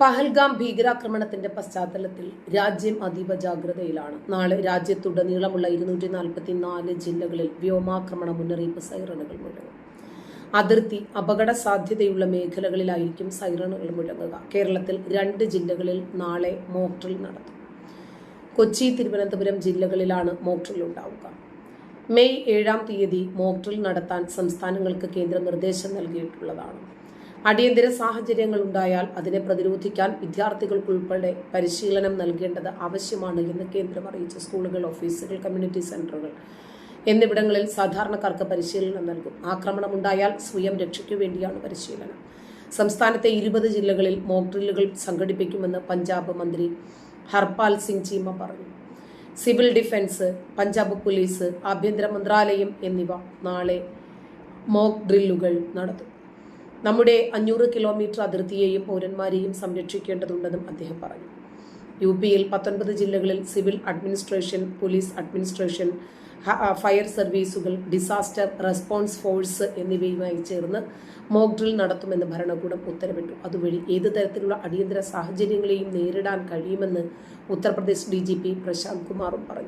പഹൽഗാം ഭീകരാക്രമണത്തിന്റെ പശ്ചാത്തലത്തിൽ രാജ്യം അതീവ ജാഗ്രതയിലാണ്. നാളെ രാജ്യത്തുടനീളമുള്ള ഇരുന്നൂറ്റി നാൽപ്പത്തി നാല് ജില്ലകളിൽ വ്യോമാക്രമണ മുന്നറിയിപ്പ് സൈറണുകൾ മുഴങ്ങും. അതിർത്തി അപകട സാധ്യതയുള്ള മേഖലകളിലായിരിക്കും സൈറണുകൾ മുഴങ്ങുക. കേരളത്തിൽ രണ്ട് ജില്ലകളിൽ നാളെ മോക്ട്രിൽ നടത്തും. കൊച്ചി തിരുവനന്തപുരം ജില്ലകളിലാണ് മോക്ട്രിൽ ഉണ്ടാവുക. മെയ് ഏഴാം തീയതി മോക്ട്രിൽ നടത്താൻ സംസ്ഥാനങ്ങൾക്ക് കേന്ദ്ര നിർദ്ദേശം നൽകിയിട്ടുള്ളതാണ്. അടിയന്തര സാഹചര്യങ്ങൾ ഉണ്ടായാൽ അതിനെ പ്രതിരോധിക്കാൻ വിദ്യാർത്ഥികൾക്കുൾപ്പെടെ പരിശീലനം നൽകേണ്ടത് ആവശ്യമാണ് എന്ന് കേന്ദ്രം അറിയിച്ചു സ്കൂളുകൾ ഓഫീസുകൾ കമ്മ്യൂണിറ്റി സെന്ററുകൾ എന്നിവിടങ്ങളിൽ സാധാരണക്കാർക്ക് പരിശീലനം നൽകും. ആക്രമണം ഉണ്ടായാൽ സ്വയം രക്ഷയ്ക്കു വേണ്ടിയാണ് പരിശീലനം. സംസ്ഥാനത്തെ ഇരുപത് ജില്ലകളിൽ മോക്ക് ഡ്രില്ലുകൾ സംഘടിപ്പിക്കുമെന്ന് പഞ്ചാബ് മന്ത്രി ഹർപാൽ സിംഗ് ചീമ പറഞ്ഞു. സിവിൽ ഡിഫൻസ് പഞ്ചാബ് പോലീസ് ആഭ്യന്തര മന്ത്രാലയം എന്നിവ നാളെ മോക്ക് ഡ്രില്ലുകൾ നടത്തും. നമ്മുടെ അഞ്ഞൂറ് കിലോമീറ്റർ അതിർത്തിയെയും പൗരന്മാരെയും സംരക്ഷിക്കേണ്ടതുണ്ടെന്നും അദ്ദേഹം പറഞ്ഞു. യു പിയിൽ പത്തൊൻപത് ജില്ലകളിൽ civil administration police administration fire സർവീസുകൾ ഡിസാസ്റ്റർ റെസ്പോൺസ് ഫോഴ്സ് എന്നിവയുമായി ചേർന്ന് മോക്ക് ഡ്രിൽ നടത്തുമെന്ന് ഭരണകൂടം ഉത്തരവിട്ടു. അതുവഴി ഏത് തരത്തിലുള്ള അടിയന്തര സാഹചര്യങ്ങളെയും നേരിടാൻ കഴിയുമെന്ന് ഉത്തർപ്രദേശ് ഡി പ്രശാന്ത് കുമാറും പറഞ്ഞു.